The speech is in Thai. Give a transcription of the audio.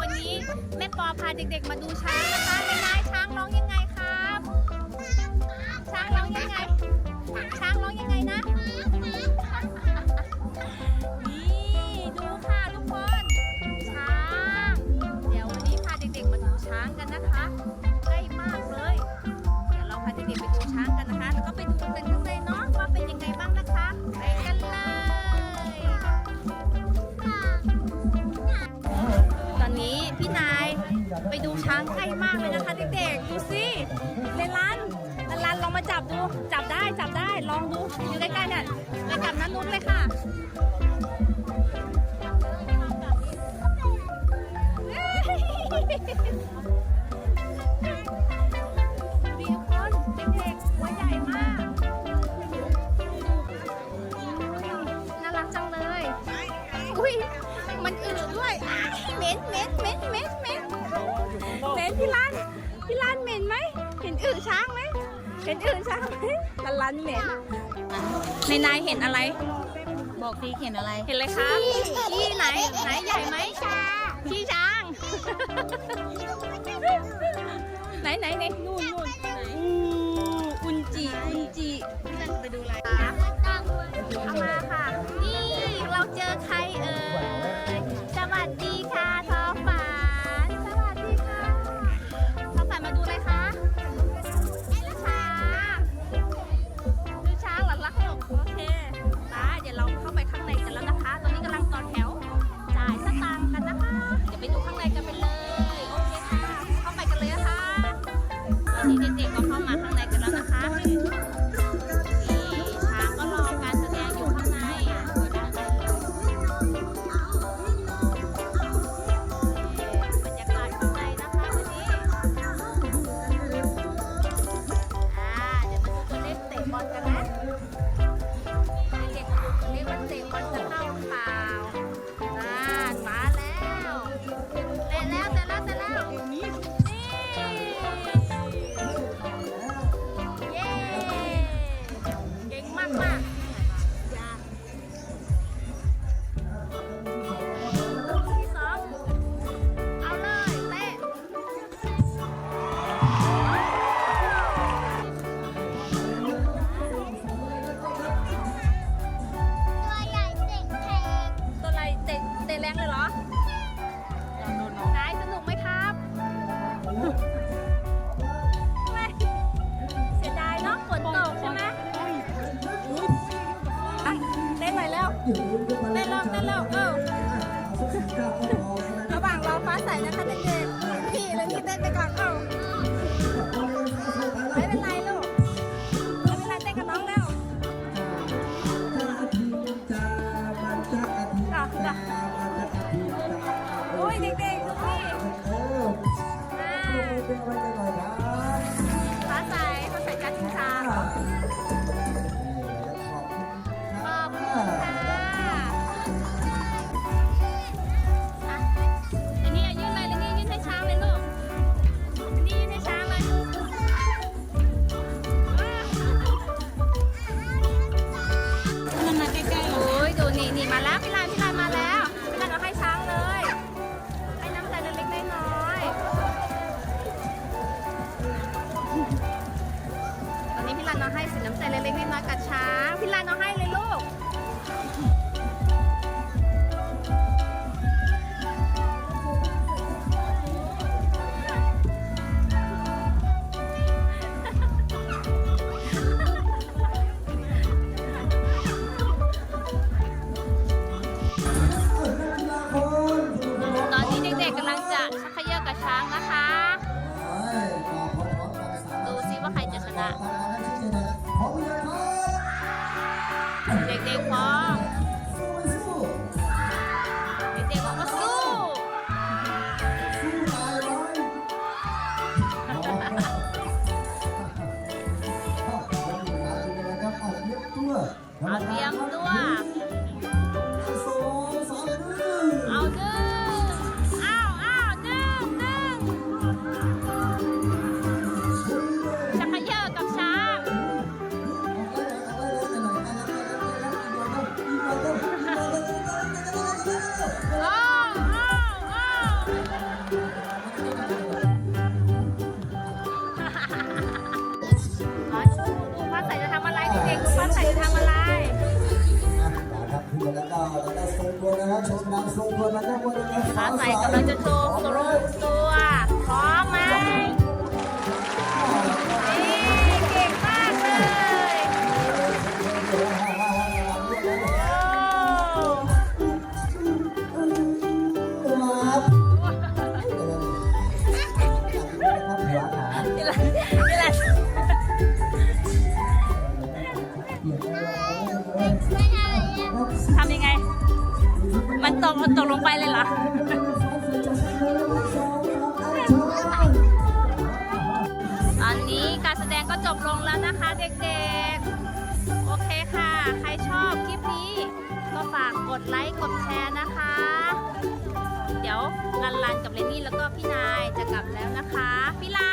วันนี้แม่ปอพาเด็กๆมาดูช้างนะคะ จับได้จับได้ลองดูอยู่ใกล้ๆเนี่ยไปจับนั้นนุ้นเลยค่ะดีคนเด็กๆหัวใหญ่มากน่ารักจังเลย อุ้ยมันอึด้วยเมนเม็นเม็นเม็นเม็นเหม็นที่ร้าน เห็นอื่นช่ามตะลันเหม็นในนายเห็นอะไร บอกพี่เห็นอะไร เห็นอะไรครับขี้ไหนไหนใหญ่ไหมขี้ช้าง ไหนไหนไหนนู่นนู่น 好啦 ขาใส่กำลังจะโชว์โซโล่ ตกตกลงไปเลยเหรอตอนนี้การแสดงก็จบลงแล้วนะคะเด็กๆ โอเคค่ะ ใครชอบคลิปนี้ ก็ฝากกดไลค์กดแชร์นะคะ เดี๋ยวลันลันกับเลนนี่แล้วก็พี่นายจะกลับแล้วนะคะ พี่ลา